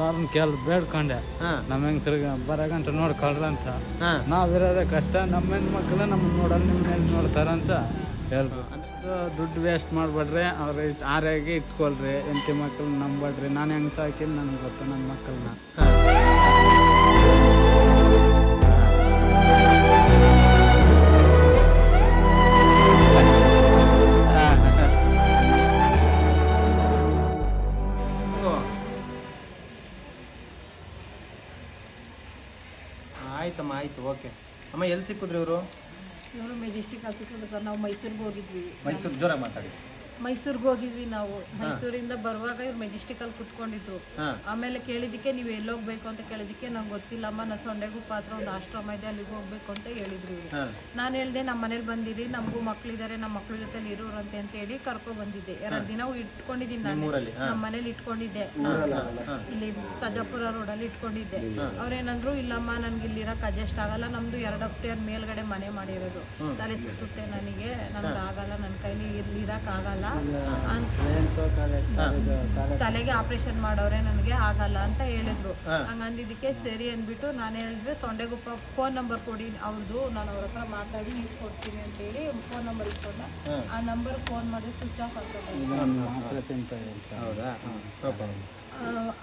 ಎಲ್ಲಾರನ್ನ ಕೇಳಿ ಬೇಡ್ಕೊಂಡೆ. ನಮ್ಮ ತಿರ್ಗ ಬರಗಂಟ ನೋಡಿ ಅಂತ ಹಾ. ನಾವಿರೋದೇ ಕಷ್ಟ ನಮ್ಮ ಹೆಣ್ಮಕ್ಳು ನಮ್ಮನ್ನ ನೋಡಲ್ಲ ನಿಮ್ಮ ಹೆಣ್ಣು ನೋಡ್ತಾರಂತ ಹೇಳ್ರಿ ದುಡ್ಡು ವೇಸ್ಟ್ ಮಾಡ್ಬೇಡ್ರಿ ಅವ್ರ ಆರೋಗ್ಯ ಇಟ್ಕೊಳ್ರಿ. ಹೆಂಡತಿ ಮಕ್ಳನ್ನ ನಂಬಡ್ರಿ ನಾನು ಹೆಂಗ್ ಸಾಕಿನ್ ನನ್ಗೆ ಗೊತ್ತು ನನ್ನ ಮಕ್ಕಳನ್ನ ಸಿಕ್ಕಿದ್ರಿ ಇವರು? ಇವರು ಮೆಜೆಸ್ಟಿಕ್ ಹಾಸ್ಪಿಟಲ್ ನಾವು ಮೈಸೂರಿಗೆ ಹೋಗಿದ್ವಿ. ಮೈಸೂರು ಜೋರಾಗಿ ಮಾತಾಡಿ. ಮೈಸೂರಿಗೆ ಹೋಗಿದ್ವಿ ನಾವು. ಮೈಸೂರಿಂದ ಬರುವಾಗ ಇವ್ರು ಮೆಜೆಸ್ಟಿಕಲ್ಲಿ ಕುತ್ಕೊಂಡಿದ್ರು. ಆಮೇಲೆ ಕೇಳಿದಕ್ಕೆ ನೀವು ಎಲ್ಲಿ ಹೋಗ್ಬೇಕು ಅಂತ ಕೇಳಿದಕ್ಕೆ ನಂಗೆ ಗೊತ್ತಿಲ್ಲಮ್ಮ ನಾ ಸೊಂಡೆಗೂ ಪಾತ್ರ ಒಂದು ಆಶ್ರಮ ಇದೆ ಅಲ್ಲಿಗೆ ಹೋಗ್ಬೇಕು ಅಂತ ಹೇಳಿದ್ರು ಇವ್ರು. ನಾನು ಹೇಳ್ದೆ ನಮ್ಮ ಮನೇಲಿ ಬಂದಿರಿ ನಮಗೂ ಮಕ್ಳಿದ್ದಾರೆ ನಮ್ಮ ಮಕ್ಳ ಜೊತೆ ಇರೋರಂತೆ ಅಂತ ಹೇಳಿ ಕರ್ಕೊ ಬಂದಿದ್ದೆ. ಎರಡು ದಿನ ಇಟ್ಕೊಂಡಿದ್ದೀನಿ ನಾನು. ನಮ್ಮ ಮನೇಲಿ ಇಟ್ಕೊಂಡಿದ್ದೆ. ಇಲ್ಲಿ ಸಜಾಪುರ ರೋಡಲ್ಲಿ ಇಟ್ಕೊಂಡಿದ್ದೆ. ಅವ್ರೇನಂದ್ರು ಇಲ್ಲಮ್ಮ ನನ್ಗೆ ಇಲ್ಲಿ ಇರಕ್ ಅಡ್ಜಸ್ಟ್ ಆಗಲ್ಲ. ನಮ್ದು ಎರಡು ಅಪ್ಟೇರ್ ಮೇಲ್ಗಡೆ ಮನೆ ಮಾಡಿರೋದು. ತಲೆ ಸುತ್ತುತ್ತೆ ನನಗೆ. ನನಗೆ ಆಗಲ್ಲ ನನ್ನ ಕೈಲಿ ಇಲ್ಲಿ ಇರಕ್ ಆಗಲ್ಲ. ತಲೆಗೆ ಆಪರೇಷನ್ ಮಾಡೋರೆ ನನಗೆ ಆಗಲ್ಲ ಅಂತ ಹೇಳಿದ್ರು ಹಂಗಂದಿದ್ದಕ್ಕೆ ಸರಿ ಅಂದ್ಬಿಟ್ಟು ನಾನು ಹೇಳಿದ್ರೆ ಸೊಂಡೆಗುಪ್ಪ ಫೋನ್ ನಂಬರ್ ಕೊಡಿ ಅವ್ರದ್ದು ನಾನು ಅವ್ರ ಹತ್ರ ಮಾತಾಡಿ ಇಸ್ಕೊಡ್ತೀನಿ ಅಂತ ಹೇಳಿ ಫೋನ್ ನಂಬರ್ ಇಸ್ಕೊಂಡ ಆ ನಂಬರ್ ಫೋನ್ ಮಾಡಿ ಸ್ವಿಚ್ ಆಫ್ ಆಗ್ತದೆ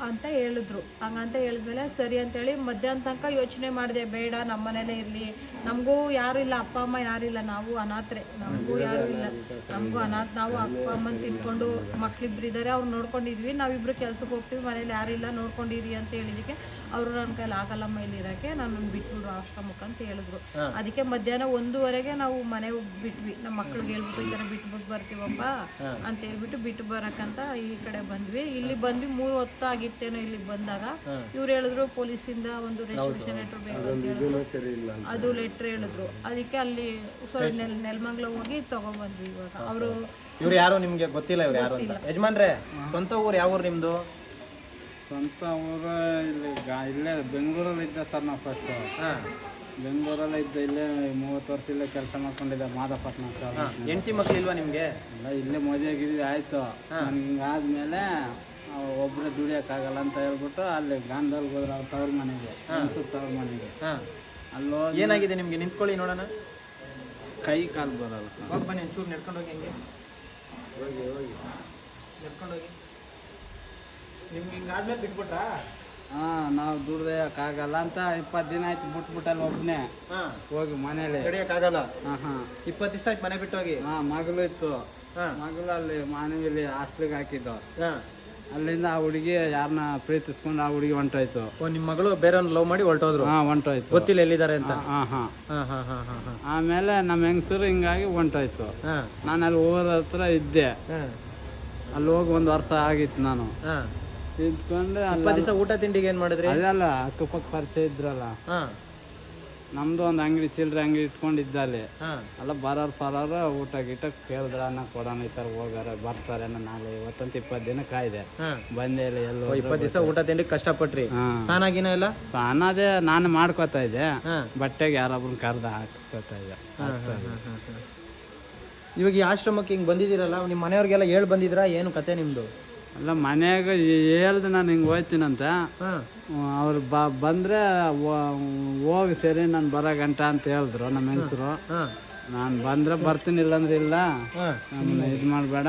ಅಂತ ಹೇಳಿದ್ರು. ಹಂಗಂತ ಹೇಳಿದ್ಮೇಲೆ ಸರಿ ಅಂತೇಳಿ ಮಧ್ಯಾಹ್ನ ತನಕ ಯೋಚನೆ ಮಾಡಿದೆ ಬೇಡ ನಮ್ಮ ಮನೇಲೇ ಇರಲಿ. ನಮಗೂ ಯಾರು ಇಲ್ಲ ಅಪ್ಪ ಅಮ್ಮ ಯಾರಿಲ್ಲ ನಾವು ಅನಾಥರೆ ನಮಗೂ ಯಾರು ಇಲ್ಲ. ನಮಗೂ ಅನಾಥ ನಾವು ಅಪ್ಪ ಅಮ್ಮನ ತಿನ್ಕೊಂಡು ಮಕ್ಳಿಬ್ರು ಇದ್ದಾರೆ ಅವ್ರು ನೋಡ್ಕೊಂಡಿದ್ವಿ. ನಾವಿಬ್ರು ಕೆಲ್ಸಕ್ಕೆ ಹೋಗ್ತೀವಿ ಮನೇಲಿ ಯಾರಿಲ್ಲ ನೋಡ್ಕೊಂಡಿರಿ ಅಂತ ಹೇಳಿದಕ್ಕೆ ಅವರು ನನ್ನ ಕೈಲಿ ಆಗಲ್ಲಮ್ಮ ಇಲ್ಲಿ ಇರಕ್ಕೆ ನಾನು ಬಿಟ್ಬಿಡು ಆಶ್ರಮಕ್ಕೆ ಅಂತ ಹೇಳಿದ್ರು. ಅದಕ್ಕೆ ಮಧ್ಯಾಹ್ನ ಒಂದೂವರೆಗೆ ನಾವು ಮನೆ ಬಿಟ್ವಿ. ನಮ್ಮ ಮಕ್ಳಿಗೆ ಹೇಳ್ಬಿಟ್ಟು ಈ ಥರ ಬಿಟ್ಬಿಟ್ಟು ಬರ್ತೀವಪ್ಪ ಅಂತ ಹೇಳ್ಬಿಟ್ಟು ಬಿಟ್ಟು ಬರಕ್ಕಂತ ಈ ಕಡೆ ಬಂದ್ವಿ. ಇಲ್ಲಿ ಬಂದ್ವಿ ಮೂರು ಹೊತ್ತು ಆಗಿತ್ತೇನೋ ಇಲ್ಲಿ ಬಂದಾಗ ಇವ್ರು ಹೇಳಿದ್ರು ಪೊಲೀಸಿಂದ ಒಂದು ರೆಸ್ಟ್ರಿಕ್ಷನ್ ಲೆಟರ್ ಬೇಕು ಅಂತ ಹೇಳಿದ್ರು. ಅದು ಲೆಟ್ರ್ ಹೇಳಿದ್ರು. ಅದಕ್ಕೆ ಅಲ್ಲಿ ಸ್ವಲ್ಪ ನೆಲ್ ನೆಲಮಂಗ್ಲ ಹೋಗಿ ತಗೊಂಡ್ಬಂದ್ವಿ ಇವಾಗ. ಅವರು ಇವ್ರು ಯಾರು ನಿಮ್ಗೆ ಗೊತ್ತಿಲ್ಲ ಇವ್ರು ಯಾರು ಅಂತ? ಯಜಮಾನ್ರೆ ಸ್ವಂತ ಊರು ಯಾವ ಊರು ನಿಮ್ದು? ಸ್ವಂತ ಊರು ಇಲ್ಲಿ ಗಾ ಇಲ್ಲೇ ಬೆಂಗಳೂರಲ್ಲಿ ಇದ್ದ ಸರ್ ನಾವು ಫಸ್ಟು ಹಾಂ. ಬೆಂಗಳೂರಲ್ಲೇ ಇದ್ದ ಇಲ್ಲೇ ಮೂವತ್ತು ವರ್ಷ ಇಲ್ಲೇ ಕೆಲಸ ಮಾಡ್ಕೊಂಡಿದ್ದೆ ಮಾದಪಟ್ನ ಎಂಟಿ ಹೆಂಡತಿ ಮಕ್ಳಿಲ್ವಾ ನಿಮಗೆ? ಎಲ್ಲ ಇಲ್ಲೇ ಮದುವೆ ಗಿದ್ವಿ ಆಯಿತು. ನನಗೆ ಹಿಂಗಾದ್ಮೇಲೆ ಒಬ್ಬರೇ ದುಡಿಯೋಕ್ಕಾಗಲ್ಲ ಅಂತ ಹೇಳ್ಬಿಟ್ಟು ಅಲ್ಲಿ ಗಾಂಧಲ್ಗೆ ಹೋದ್ರೆ ಅವ್ರ ತವ್ರ ಮನೆಗೆ. ತವ್ರ ಮನೆಗೆ. ಅಲ್ಲೋ ಏನಾಗಿದೆ ನಿಮಗೆ? ನಿಂತ್ಕೊಳ್ಳಿ ನೋಡೋಣ. ಕೈ ಕಾಲು ಬರಲ್ಲ ಸರ್. ಹೋಗಿ ಬನ್ನಿ ಒಂಚೂರು ನಡ್ಕೊಂಡು ಹೋಗಿ. ಹೆಂಗೆ ನಡ್ಕೊಂಡು ಹೋಗಿ ನಿಮ್ಗೆ ಹಿಂಗಾದ್ಮೇಲೆ ಬಿಟ್ಬಿಟ್ರಾ? ಹಾಂ ನಾವು ಅಂತ ಇಪ್ಪತ್ತು ದಿನ ಆಯ್ತು ಬಿಟ್ಬಿಟ್ಟಲ್ಲ ಒಬ್ಬನೇ ಹಾ. ಹೋಗಿ ಮನೇಲಿ. ಆಗಲ್ಲ ಹಾಂ ಹಾಂ. ಇಪ್ಪತ್ತು ದಿವಸ ಆಯ್ತು ಮನೆ ಬಿಟ್ಟು ಹೋಗಿ? ಹಾಂ ಮಗಳು ಇತ್ತು. ಹಾ. ಮಗಳು ಅಲ್ಲಿ ಮನೆಯಲ್ಲಿ ಹಾಸ್ಟ್ಲಿಗೆ ಹಾಕಿದ್ದು. ಹಾ. ಅಲ್ಲಿಂದ ಆ ಹುಡುಗಿ ಯಾರನ್ನ ಪ್ರೀತಿಸ್ಕೊಂಡು ಆ ಹುಡುಗಿ ಹೊಂಟೋಯ್ತು. ಓ ನಿಮ್ಮ ಮಗಳು ಬೇರೆಯವ್ರನ್ನ ಲವ್ ಮಾಡಿ ಹೊರಟೋದ್ರು? ಹಾಂ ಹೊಂಟೋಯ್ತು. ಗೊತ್ತಿಲ್ಲ ಎಲ್ಲಿದ್ದಾರೆ ಅಂತ? ಹಾಂ ಹಾಂ ಹಾ. ಹಾ ಹಾ ಹಾ ಹಾ ಆಮೇಲೆ ನಮ್ಮ ಹೆಂಗಸರು ಹಿಂಗಾಗಿ ಹೊಂಟೋಯ್ತು. ಹಾ. ನಾನು ಅಲ್ಲಿ ಊರ ಹತ್ರ ಇದ್ದೆ. ಹಾ. ಅಲ್ಲಿ ಹೋಗಿ ಒಂದು ವರ್ಷ ಆಗಿತ್ತು ನಾನು. ಹಾ. ಇದ್ಕೊಂಡು ಇಪ್ಪತ್ತು ದಿವಸ ಊಟ ತಿಂಡಿಗೆ ಏನು ಮಾಡಿದ್ರಿ? ಅದಲ್ಲ ಅಕ್ಕಪಕ್ಕ ಪರಿಚಯ ಇದ್ರಲ್ಲ. ಹಾ. ನಮ್ದು ಒಂದು ಅಂಗಡಿ ಚಿಲ್ಲರೆ ಅಂಗಡಿ ಇಟ್ಕೊಂಡಿದ್ದ ಅಲ್ಲಿ ಹಾ. ಅಲ್ಲ ಬರೋರು ಪರೋರು ಊಟ ಗೀಟ ಕೇಳಿದ್ರ ಅನ್ನ ಕೊಡೋಣ ಈ ಥರ ಹೋಗಾರ ಬರ್ತಾರೆ ನಾಳೆ ಇವತ್ತಂತ ಇಪ್ಪತ್ತು ದಿನ ಕಾಯ್ದೆ. ಬಂದೆ ಇಲ್ಲ ಎಲ್ಲೋ ಇಪ್ಪತ್ತು ದಿವಸ ಊಟ ತಿಂಡಿ ಕಷ್ಟಪಟ್ರಿ. ಸ್ನಾನ ಗಿನ ಇಲ್ಲ ಸ್ನಾನ ಅದೇ ನಾನು ಮಾಡ್ಕೋತಾ ಇದ್ದೆ. ಬಟ್ಟೆಗೆ ಯಾರೊಬ್ರು ಕರ್ದ ಹಾಕ್ಸ್ಕೊತಾ ಇದ್ದೆ. ಇವಾಗ ಈ ಆಶ್ರಮಕ್ಕೆ ಹಿಂಗ್ ಬಂದಿದ್ದೀರಲ್ಲ ನಿಮ್ಮ ಮನೆಯವ್ರಿಗೆಲ್ಲ ಹೇಳ್ ಬಂದಿದ್ರಾ? ಏನು ಕತೆ ನಿಮ್ದು? ಅಲ್ಲ ಮನ್ಯಾಗ ಹೇಳ್ದೆ ನಾನು ಹಿಂಗೆ ಹೋಯ್ತೀನಂತ. ಅವ್ರು ಬ ಬಂದರೆ ಹೋಗಿ ಸರಿ ನಾನು ಬರೋ ಗಂಟ ಅಂತ ಹೇಳಿದ್ರು ನಮ್ಮ ಹೆಂಗಸರು. ನಾನು ಬಂದರೆ ಬರ್ತೀನಿ ಇಲ್ಲಾಂದ್ರೆ ಇಲ್ಲ. ನಮ್ಮನ್ನ ಇದು ಮಾಡಬೇಡ.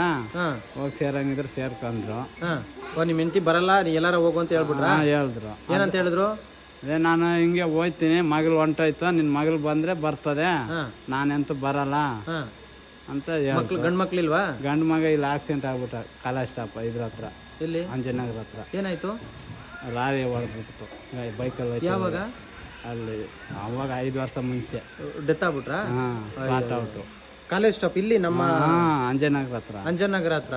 ಹೋಗಿ ಸೇರಂಗಿದ್ರೆ ಸೇರ್ಕೊಂಡ್ರು ಓ ನಿಮ್ಮ ಹೆಂಡತಿ ಬರಲ್ಲ ನೀ ಎಲ್ಲಾರ ಹೋಗು ಅಂತ ಹೇಳ್ಬಿಟ್ರ? ಹೇಳಿದ್ರು. ಏನಂತ ಹೇಳಿದ್ರು? ಅದೇ ನಾನು ಹಿಂಗೆ ಹೋಯ್ತೀನಿ ಮಗಳು ಹೊಂಟೋಯ್ತು ನಿನ್ನ ಮಗಳು ಬಂದರೆ ಬರ್ತದೆ. ನಾನೆಂತೂ ಬರಲ್ಲ. ಅಂತ ಮಕ್ಳು ಗಂಡ್ ಮಕ್ಳಿಲ್ವಾ? ಗಂಡು ಮಗ ಇಲ್ಲಿ ಆಕ್ಸಿಡೆಂಟ್ ಆಗ್ಬಿಟ್ಟ ಕಾಲೇಜ್ ಸ್ಟಾಪ್ ಇದ್ರ ಹತ್ರ. ಇಲ್ಲಿ ಅಂಜನಗರ ಹತ್ರ. ಏನಾಯ್ತು? ಲಾರಿ ಹೊಡೆದ್ಬಿಟ್ಟು ಬೈಕಲ್ಲಿ ಅಲ್ಲಿ ಯಾವಾಗ? ಅಲ್ಲಿ ಅವಾಗ ಐದು ವರ್ಷ ಮುಂಚೆ. ಡೆತ್ ಹಾಂ ಸ್ಪಾಟ್ ಔಟು ಕಾಲೇಜ್ ಸ್ಟಾಪ್ ಇಲ್ಲಿ ನಮ್ಮ ಅಂಜನಗರ ಹತ್ರ. ಅಂಜನಗರ ಹತ್ರ.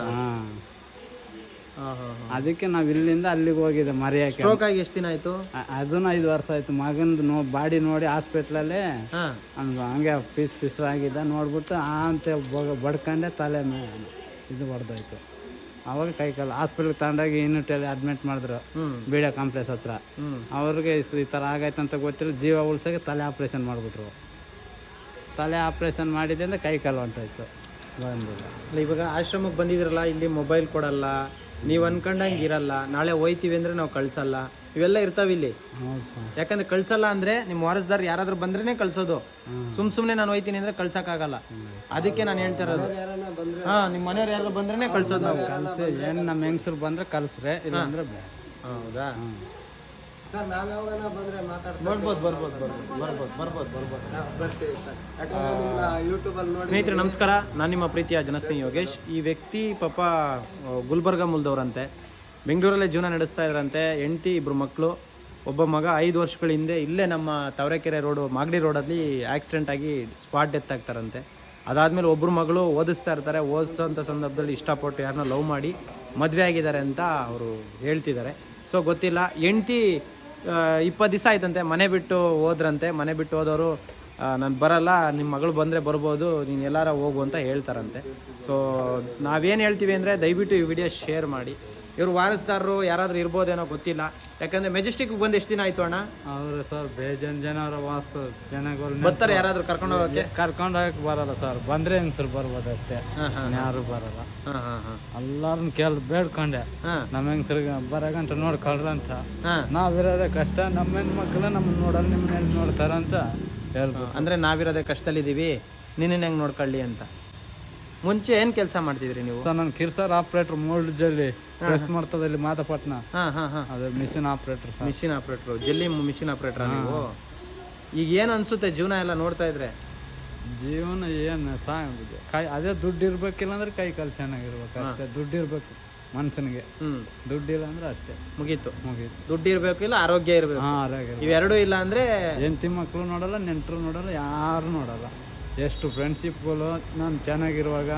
ಅದಕ್ಕೆ ನಾವು ಇಲ್ಲಿಂದ ಅಲ್ಲಿಗೆ ಹೋಗಿದ್ದೆ ಮರಿಯಾಕೆ ಸ್ಟ್ರೋಕ್ ಆಗಿ ಎಷ್ಟು ದಿನ ಆಯ್ತು? ಅದನ್ನ ಐದು ವರ್ಷ ಆಯ್ತು. ಮಗಂದು ನೋ ಬಾಡಿ ನೋಡಿ ಹಾಸ್ಪಿಟ್ಲಲ್ಲಿ ಹಾ. ಅವ್ನಿಗೆ ಹಂಗೆ ಪೀಸ್ ಪೀಸ್ ಆಗಿದ್ದ. ನೋಡ್ಬಿಟ್ಟು ಆ ಅಂತ ಬೊ- ಬಡ್ಕೊಂಡೆ ತಲೆ ಮೇ ಇದು ಹೊಡೆದೋಯ್ತು ಅವಾಗ ಕೈ ಕಾಲು ಹಾಸ್ಪಿಟ್ಲಿಗೆ ತಗೊಂಡೋಗಿ ಯೂನಿಟಲ್ಲಿ ಅಡ್ಮಿಟ್ ಮಾಡಿದ್ರು. ಹ್ಮ್. ಬೀಡ ಕಾಂಪ್ಲೆಕ್ಸ್ ಹತ್ರ. ಹ್ಮ್. ಅವ್ರಿಗೆ ಇಸ್- ಈ ಥರ ಆಗೈತೆ ಅಂತ ಗೊತ್ತಿಲ್ಲ. ಜೀವ ಉಳ್ಸೋಕೆ ತಲೆ ಆಪ್ರೇಷನ್ ಮಾಡಿಬಿಟ್ರು. ತಲೆ ಆಪ್ರೇಷನ್ ಮಾಡಿದ್ರಿಂದ ಕೈ ಕಾಲು ಹೊಂಟೋಯ್ತು. ಬಂದಿಲ್ಲ. ಅಲ್ಲ ಇವಾಗ ಆಶ್ರಮಕ್ಕೆ ಬಂದಿದ್ರಲ್ಲ ಇಲ್ಲಿ ಮೊಬೈಲ್ ಕೊಡಲ್ಲ. ನೀವು ಅನ್ಕೊಂಡಂಗೆ ಇರಲ್ಲ ನಾಳೆ ಹೋಯ್ತೀವಿ ಅಂದ್ರೆ ನಾವು ಕಳ್ಸಲ್ಲ. ಇವೆಲ್ಲ ಇರ್ತಾವ ಇಲ್ಲಿ. ಯಾಕಂದ್ರೆ ಕಳ್ಸಲ್ಲ ಅಂದ್ರೆ ನಿಮ್ಮ ವಾರಸ್ದಾರ್ ಯಾರಾದ್ರೂ ಬಂದ್ರೇನೆ ಕಳ್ಸೋದು. ಸುಮ್ ಸುಮ್ನೆ ನಾನು ಹೋಯ್ತೀನಿ ಅಂದ್ರೆ ಕಳ್ಸಕ್ಕಾಗಲ್ಲ. ಅದಕ್ಕೆ ನಾನು ಹೇಳ್ತಾ ಇರೋದು. ಹಾ ನಿಮ್ಮ ಮನೆಯವ್ರು ಯಾರು ಬಂದ್ರೇ ಕಳ್ಸೋದು ನಾವು. ನಮ್ಮ ಹೆಂಗಸ್ರು ಬಂದ್ರೆ ಕಳ್ಸ್ರೆ ಇಲ್ಲ ಅಂದ್ರೆ ಹೌದಾ? ಸರ್ ನಾವ್ ಯಾವಾಗ ಬಂದ್ರೆ ಮಾತಾಡ್ತೀವಿ ಬರ್ಬೋದು ಬರ್ಬೋದು ಬರ್ಬೋದು ಬರ್ಬೋದು ಬರ್ಬೋದು ಬರ್ಬೋದು. ಬರ್ತೀವಿ ಸರ್. ಯಾಕಂದ್ರೆ ನಿಮ್ಮನ್ನ ಯೂಟ್ಯೂಬ್ ಅಲ್ಲಿ ನೋಡಿ ಸ್ನೇಹಿತರೆ ನಮಸ್ಕಾರ. ನಾನು ನಿಮ್ಮ ಪ್ರೀತಿಯ ಜನಸ್ನೇಹಿ ಯೋಗೇಶ್. ಈ ವ್ಯಕ್ತಿ ಪಾಪ ಗುಲ್ಬರ್ಗ ಮುಲ್ದವ್ರಂತೆ. ಬೆಂಗಳೂರಲ್ಲೇ ಜೀವನ ನಡೆಸ್ತಾ ಇದ್ರಂತೆ. ಹೆಂಡತಿ ಇಬ್ಬರು ಮಕ್ಕಳು ಒಬ್ಬ ಮಗ ಐದು ವರ್ಷಗಳ ಹಿಂದೆ ಇಲ್ಲೇ ನಮ್ಮ ತವರೆಕೆರೆ ರೋಡು ಮಾಗಡಿ ರೋಡಲ್ಲಿ ಆಕ್ಸಿಡೆಂಟ್ ಆಗಿ ಸ್ಪಾಟ್ ಡೆತ್ ಆಗ್ತಾರಂತೆ. ಅದಾದಮೇಲೆ ಒಬ್ಬರು ಮಗಳು ಓದಿಸ್ತಾ ಇರ್ತಾರೆ. ಓದಿಸೋಂಥ ಸಂದರ್ಭದಲ್ಲಿ ಇಷ್ಟಪಟ್ಟು ಯಾರನ್ನ ಲವ್ ಮಾಡಿ ಮದುವೆ ಆಗಿದ್ದಾರೆ ಅಂತ ಅವರು ಹೇಳ್ತಿದ್ದಾರೆ. ಸೊ ಗೊತ್ತಿಲ್ಲ. ಹೆಂಡ್ತಿ ಇಪ್ಪತ್ತು ದಿವಸ ಆಯ್ತಂತೆ. ಮನೆ ಬಿಟ್ಟು ಹೋದ್ರಂತೆ. ಮನೆ ಬಿಟ್ಟು ಹೋದವರು ನಾನು ಬರಲ್ಲ ನಿಮ್ಮ ಮಗಳು ಬಂದರೆ ಬರ್ಬೋದು, ನೀನು ಎಲ್ಲಾರ ಹೋಗು ಅಂತ ಹೇಳ್ತಾರಂತೆ. ಸೊ ನಾವೇನು ಹೇಳ್ತೀವಿ ಅಂದರೆ ದಯವಿಟ್ಟು ಈ ವಿಡಿಯೋ ಶೇರ್ ಮಾಡಿ. ಇವರು ವಾರಸ್ದಾರರು ಯಾರಾದರೂ ಇರ್ಬೋದೇನೋ ಗೊತ್ತಿಲ್ಲ. ಯಾಕಂದರೆ ಮೆಜೆಸ್ಟಿಕ್ ಬಂದು ಎಷ್ಟು ದಿನ ಆಯ್ತು ಅಣ್ಣ? ಅವರು ಸರ್ ಬೇಜನ್ ಜನ ಅವ್ರ ವಾಸ್ತು ಜನಗಳು ಬರ್ತಾರೆ ಯಾರಾದರೂ ಕರ್ಕೊಂಡು ಹೋಗಕ್ಕೆ? ಕರ್ಕೊಂಡು ಹೋಗಕ್ಕೆ ಬರಲ್ಲ ಸರ್. ಬಂದ್ರೆ ಹೆಂಗಸ್ರು ಬರ್ಬೋದಷ್ಟೇ ಹಾಂ ಹಾಂ ಯಾರು ಬರಲ್ಲ. ಹಾಂ ಹಾಂ ಹಾಂ. ಎಲ್ಲಾರನ್ನ ಕೇಳ್ ಬೇಡ್ಕೊಂಡೆ. ಹಾಂ. ನಮ್ಮ ಹೆಂಗಸ್ರಿಗೆ ಬರಗಂಟ ನೋಡ್ಕೊಳ್ರಂತ ಹಾಂ. ನಾವಿರೋದೇ ಕಷ್ಟ ನಮ್ಮ ಹೆಣ್ಮಕ್ಳು ನಮ್ಮನ್ನ ನೋಡಲ್ಲ ನಿಮ್ಮನ್ನ ನೋಡ್ತಾರಂತ ಹೇಳ್ಬೋದು ಅಂದರೆ ನಾವಿರೋದೇ ಕಷ್ಟದಲ್ಲಿದ್ದೀವಿ ನಿನ್ನ ಹೆಂಗೆ ನೋಡ್ಕೊಳ್ಳಿ ಅಂತ. ಮುಂಚೆ ಏನ್ ಕೆಲಸ ಮಾಡ್ತಿದ್ರಿ ನೀವು? ಸರ್ ನಾನು ಕಿರ್ಸರ್ ಮೋಲ್ಡ್ ಮೂಲ್ಜಲ್ಲಿ ಪ್ರೆಸ್ ಮಾಡ್ತದಲ್ಲಿ ಮಾತಪಟ್ನ ಹಾ ಹಾ ಹಾ. ಅದು machine operator sir. Machine operator ಜಲ್ಲಿ ಮಿಷಿನ್ ಆಪರೇಟರ್ ನೀವು? ಈಗ ಏನ್ ಅನ್ಸುತ್ತೆ ಜೀವನ ಎಲ್ಲ ನೋಡ್ತಾ ಇದ್ರೆ? ಜೀವನ ಏನು ಸಾಗಿದೆ ಕೈ ಅದೇ ದುಡ್ಡು ಇರ್ಬೇಕಿಲ್ಲ ಅಂದ್ರೆ ಕೈ ಕಾಲು ಚೆನ್ನಾಗಿರ್ಬೇಕು. ಅಷ್ಟೇ ದುಡ್ಡು ಇರ್ಬೇಕು ಮನುಷ್ಯನಿಗೆ ಹ್ಮ್. ದುಡ್ಡಿಲ್ಲ ಅಂದ್ರೆ ಅಷ್ಟೇ. ಮುಗೀತು. ಮುಗೀತು. ದುಡ್ಡು ಇರ್ಬೇಕು ಇಲ್ಲ ಆರೋಗ್ಯ ಇರ್ಬೇಕು? ಹಾ ಆರೋಗ್ಯ ಇವೆರಡೂ ಇಲ್ಲ ಅಂದ್ರೆ ಹೆಂಡತಿ ಮಕ್ಕಳು ನೋಡಲ್ಲ ನೆಂಟರು ನೋಡಲ್ಲ ಯಾರು ನೋಡಲ್ಲ. ಎಷ್ಟು ಫ್ರೆಂಡ್ಶಿಪ್ಗಳು ನಾನು ಚೆನ್ನಾಗಿರುವಾಗ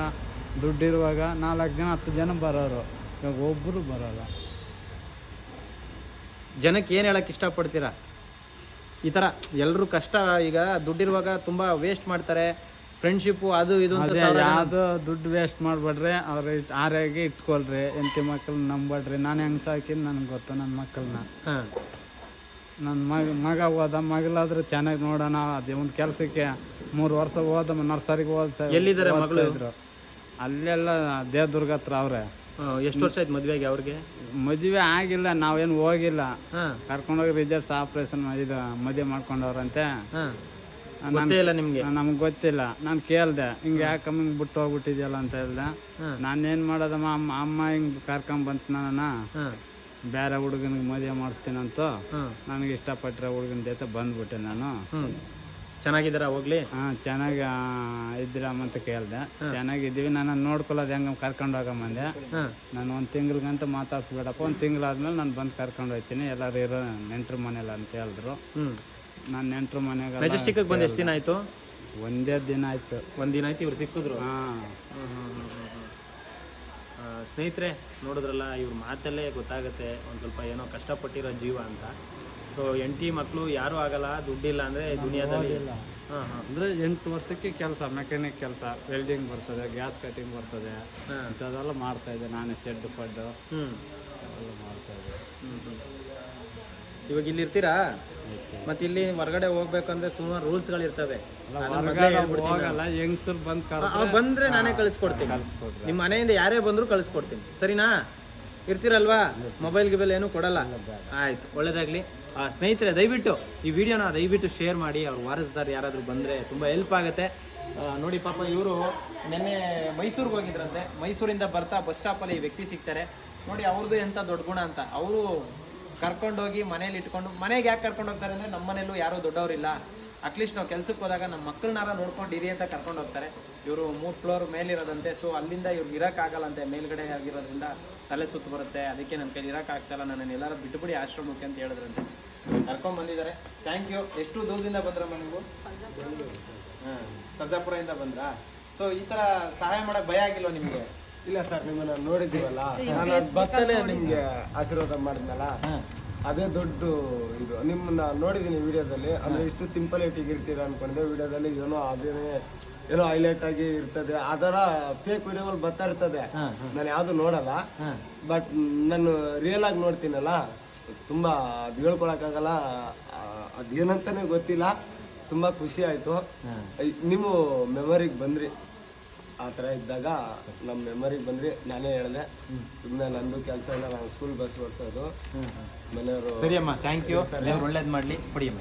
ದುಡ್ಡಿರುವಾಗ ನಾಲ್ಕು ಜನ ಹತ್ತು ಜನ ಬರೋರು. ಇವಾಗ ಒಬ್ಬರು ಬರೋಲ್ಲ. ಜನಕ್ಕೆ ಏನು ಹೇಳಕ್ಕೆ ಇಷ್ಟಪಡ್ತೀರಾ? ಈ ಥರ ಎಲ್ಲರೂ ಕಷ್ಟ ಈಗ ದುಡ್ಡಿರುವಾಗ ತುಂಬ ವೇಸ್ಟ್ ಮಾಡ್ತಾರೆ. ಫ್ರೆಂಡ್ಶಿಪ್ಪು ಅದು ಇದು ಅಂತ ಅದೇ ಸಾವಿರ ಜನ- ಯಾವುದು ದುಡ್ಡು ವೇಸ್ಟ್ ಮಾಡ್ಬೇಡ್ರಿ ಅವ್ರ ಆರೋಗ್ಯ ಇಟ್ಕೊಳ್ರಿ. ಹೆಂಡತಿ ಮಕ್ಕಳು ನಂಬಡ್ರಿ ನಾನು ಹೆಂಗೆ ಸಾಕಿನ ನನಗೆ ಗೊತ್ತು ನನ್ನ ಮಕ್ಕಳನ್ನ ಹಾ. ನನ್ನ ಮಗ ಮಗ ಹೋದ ಮಗಳಾದ್ರೂ ಚೆನ್ನಾಗಿ ನೋಡೋಣ ಅದೇ ಒಂದು ಕೆಲಸಕ್ಕೆ. ಮೂರು ವರ್ಷ ಹೋದ ನರ್ಸರಿಗೆ ಹೋದ ಎಲ್ಲಿದ್ದಾರೆ ಮಗಳು? ಇದ್ರು. ಅಲ್ಲೆಲ್ಲ ದೇವದುರ್ಗ ಹತ್ರ ಅವ್ರೆ ಎಷ್ಟು ವರ್ಷ ಆಯ್ತು ಮದುವೆಗೆ ಅವ್ರಿಗೆ? ಮದುವೆ ಆಗಿಲ್ಲ ನಾವೇನು ಹೋಗಿಲ್ಲ. ಕರ್ಕೊಂಡೋಗಿ ರಿಜರ್ಸ್ ಆಪರೇಷನ್ ಇದು ಮದುವೆ ಮಾಡ್ಕೊಂಡವ್ರಂತೆ. ಇಲ್ಲ ನಿಮಗೆ? ನಮ್ಗೆ ಗೊತ್ತಿಲ್ಲ. ನಾನು ಕೇಳ್ದೆ ಹಿಂಗೆ ಯಾಕೆ ಹಿಂಗೆ ಬಿಟ್ಟು ಹೋಗ್ಬಿಟ್ಟಿದ್ಯಲ್ಲ ಅಂತ ಹೇಳ್ದೆ. ನಾನೇನ್ ಮಾಡೋದಮ್ಮ ಅಮ್ಮ ಅಮ್ಮ ಹಿಂಗ್ ಕರ್ಕೊಂಡ್ ಬಂತು ನನ್ನ ಬೇರೆ ಹುಡುಗನಿಗೆ ಮದುವೆ ಮಾಡಿಸ್ತೀನಂತ. ನನಗೆ ಇಷ್ಟಪಟ್ಟರೆ ಹುಡುಗನ ಜೊತೆ ಬಂದ್ಬಿಟ್ಟೆ ನಾನು. ಚೆನ್ನಾಗಿದ್ದೀರಾ ಹೋಗ್ಲಿ? ಹಾ ಚೆನ್ನಾಗ ಇದ್ದೀರಾ ಅಂತ ಕೇಳ್ದೆ. ಚೆನ್ನಾಗಿದ್ದೀವಿ ನಾನು ನೋಡ್ಕೊಳ್ಳೋದು ಹೆಂಗ ಕರ್ಕೊಂಡು ಹೋಗಮ್ಮಂದೆ ನಾನು ಒಂದು ತಿಂಗ್ಳಿಗಂತ ಮಾತಾಡ್ಸ್ಬೇಡಪ್ಪ ಒಂದ್ ತಿಂಗಳಾದ್ಮೇಲೆ ನಾನು ಬಂದು ಕರ್ಕೊಂಡು ಹೋಗ್ತೀನಿ ಎಲ್ಲರೂ ಇರೋ ನೆಂಟ್ರ ಮನೇಲಿ ಅಂತ ಹೇಳಿದ್ರು. ನಾನು ನೆಂಟ್ರ ಮನೆಗೆ ಮೆಜೆಸ್ಟಿಕ್ ಬಂದು ಎಷ್ಟು ದಿನ ಆಯ್ತು? ಒಂದೇ ದಿನ ಆಯ್ತು. ಒಂದ್ ದಿನ ಆಯ್ತು ಇವ್ರು ಸಿಕ್ಕಿದ್ರು? ಹಾ. ಸ್ನೇಹಿತರೆ ನೋಡಿದ್ರಲ್ಲ ಇವ್ರ ಮಾತಲ್ಲೇ ಗೊತ್ತಾಗುತ್ತೆ ಒಂದು ಸ್ವಲ್ಪ ಏನೋ ಕಷ್ಟಪಟ್ಟಿರೋ ಜೀವ ಅಂತ. ಸೊ ಹೆಂಡತಿ ಮಕ್ಕಳು ಯಾರೂ ಆಗಲ್ಲ ದುಡ್ಡಿಲ್ಲ ಅಂದರೆ ದುನಿಯಾದಲ್ಲಿ ಹಾಂ ಹಾಂ. ಅಂದರೆ ಎಂಟು ವರ್ಷಕ್ಕೆ ಕೆಲಸ ಮೆಕ್ಯಾನಿಕ್ ಕೆಲಸ ವೆಲ್ಡಿಂಗ್ ಬರ್ತದೆ ಗ್ಯಾಸ್ ಕಟಿಂಗ್ ಬರ್ತದೆ. ಇಂಥದ್ದೆಲ್ಲ ಮಾಡ್ತಾ ಇದ್ದೆ ನಾನೇ ಶೆಡ್ ಪಡ್ಡು ಹ್ಞೂ ಎಲ್ಲ ಮಾಡ್ತಾ ಇದ್ದೆ. ಇವಾಗ ಇಲ್ಲಿ ಇರ್ತೀರಾ? ಮತ್ತೆ ಇಲ್ಲಿ ಹೊರಗಡೆ ಹೋಗ್ಬೇಕಂದ್ರೆ ಸುಮಾರು ರೂಲ್ಸ್ ಇರ್ತವೆ. ಹೊರಗಡೆ ಹೋಗಲ್ಲ ಹೆಂಗ್ಸರು ಬಂದು ಬಂದ್ರೆ ನಾನೇ ಕಳಿಸ್ಕೊಡ್ತೀನಿ. ನಿಮ್ಮ ಮನೆಯಿಂದ ಯಾರೇ ಬಂದ್ರು ಕಳಿಸ್ಕೊಡ್ತೀನಿ. ಸರಿನಾ? ಇರ್ತೀರಲ್ವಾ? ಮೊಬೈಲ್ ಗಿಬೈಲ್ ಏನೂ ಕೊಡಲ್ಲ. ಆಯ್ತು ಒಳ್ಳೇದಾಗ್ಲಿ. ಸ್ನೇಹಿತರೆ, ದಯವಿಟ್ಟು ಈ ವಿಡಿಯೋನ ದಯವಿಟ್ಟು ಶೇರ್ ಮಾಡಿ. ಅವ್ರು ವಾರಸ್ದಾರ್ ಯಾರಾದರೂ ಬಂದರೆ ತುಂಬ ಹೆಲ್ಪ್ ಆಗುತ್ತೆ. ನೋಡಿ ಪಾಪ ಇವರು ನಿನ್ನೆ ಮೈಸೂರಿಗೆ ಹೋಗಿದ್ರಂತೆ. ಮೈಸೂರಿಂದ ಬರ್ತಾ ಬಸ್ ಸ್ಟಾಪಲ್ಲಿ ಈ ವ್ಯಕ್ತಿ ಸಿಗ್ತಾರೆ. ನೋಡಿ ಅವ್ರದ್ದು ಎಂಥ ದೊಡ್ಡ ಗುಣ ಅಂತ. ಅವರು ಕರ್ಕೊಂಡೋಗಿ ಮನೇಲಿ ಇಟ್ಕೊಂಡು, ಮನೆಗೆ ಯಾಕೆ ಕರ್ಕೊಂಡು ಹೋಗ್ತಾರೆ ಅಂದರೆ ನಮ್ಮ ಮನೇಲೂ ಯಾರೂ ದೊಡ್ಡವರಿಲ್ಲ. ಅಟ್ಲೀಸ್ಟ್ ನಾವು ಕೆಲ್ಸಕ್ಕೆ ಹೋದಾಗ ನಮ್ಮ ಮಕ್ಕಳನ್ನಾರ ನೋಡ್ಕೊಂಡು ಇರಿ ಅಂತ ಕರ್ಕೊಂಡು ಹೋಗ್ತಾರೆ. ಇವರು ಮೂರು ಫ್ಲೋರ್ ಮೇಲಿರೋದಂತೆ ಸೊ ಅಲ್ಲಿಂದ ಇವ್ರಿಗೆ ಇರೋಕ್ಕಾಗಲ್ಲಂತೆ ಮೇಲ್ಗಡೆ ಆಗಿರೋದ್ರಿಂದ ತಲೆ ಸುತ್ತು ಬರುತ್ತೆ. ಅದಕ್ಕೆ ನನ್ನ ಕೈಲಿ ಇರೋಕ್ಕಾಗ್ತಾಯಿಲ್ಲ ನಾನು ಎಲ್ಲರೂ ಬಿಟ್ಟುಬಿಡಿ ಆಶ್ರಮಕ್ಕೆ ಅಂತ ಹೇಳಿದ್ರಂತೆ. ಕರ್ಕೊಂಡು ಬಂದಿದ್ದಾರೆ. ಥ್ಯಾಂಕ್ ಯು ಎಷ್ಟು ದೂರದಿಂದ ಬಂದ್ರಮ್ಮ ನೀವು? ಹಾಂ ಸಜ್ಜಾಪುರದಿಂದ ಬಂದ್ರಾ? ಸೊ ಈ ತರ ಸಹಾಯ ಮಾಡೋಕ್ಕೆ ಭಯ ಆಗಿಲ್ಲ ನಿಮಗೆ? ಇಲ್ಲ ಸರ್ ನಿಮ್ಮನ್ನ ನೋಡಿದ್ದೀವಲ್ಲ? ನಾನು ಬರ್ತಾನೆ ನಿಮ್ಗೆ ಆಶೀರ್ವಾದ ಮಾಡಿದ್ನಲ್ಲ? ಅದೇ ದೊಡ್ಡ ಇದು. ನಿಮ್ಮನ್ನ ನೋಡಿದ್ದೀನಿ ವಿಡಿಯೋದಲ್ಲಿ. ಅಂದ್ರೆ ಇಷ್ಟು ಸಿಂಪಲಿಟಿಗೆ ಇರ್ತೀರ ಅನ್ಕೊಂಡೆ. ವಿಡಿಯೋದಲ್ಲಿ ಏನೋ ಅದೇನೇ ಏನೋ ಹೈಲೈಟ್ ಆಗಿ ಇರ್ತದೆ. ಆ ಥರ ಫೇಕ್ ವಿಡಿಯೋಗಳು ಬರ್ತಾ ಇರ್ತದೆ. ನಾನು ಯಾವುದು ನೋಡಲ್ಲ. ಬಟ್ ನಾನು ರಿಯಲ್ ಆಗಿ ನೋಡ್ತೀನಲ್ಲ? ತುಂಬಾ ಅದು ಹೇಳ್ಕೊಳಕ್ಕಾಗಲ್ಲ ಅದೇನಂತಾನೆ ಗೊತ್ತಿಲ್ಲ. ತುಂಬಾ ಖುಷಿ ಆಯ್ತು. ನೀವು ಮೆಮೊರಿಗೆ ಬಂದ್ರಿ. ಆ ಥರ ಇದ್ದಾಗ ನಮ್ಮ ಮೆಮರಿಗೆ ಬಂದ್ರಿ. ನಾನೇ ಹೇಳಿದೆ. ಸುಮ್ಮನೆ ನಂದು ಕೆಲಸ ಇಲ್ಲ. ನಾನು ಸ್ಕೂಲ್ ಬಸ್ ಓಡಿಸೋದು. ಮನೆಯವರು ಸರಿ ಅಮ್ಮ ಥ್ಯಾಂಕ್ ಯು ಒಳ್ಳೇದ್ ಒಳ್ಳೇದು ಮಾಡಲಿ. ಕೊಡಿ ಅಮ್ಮ.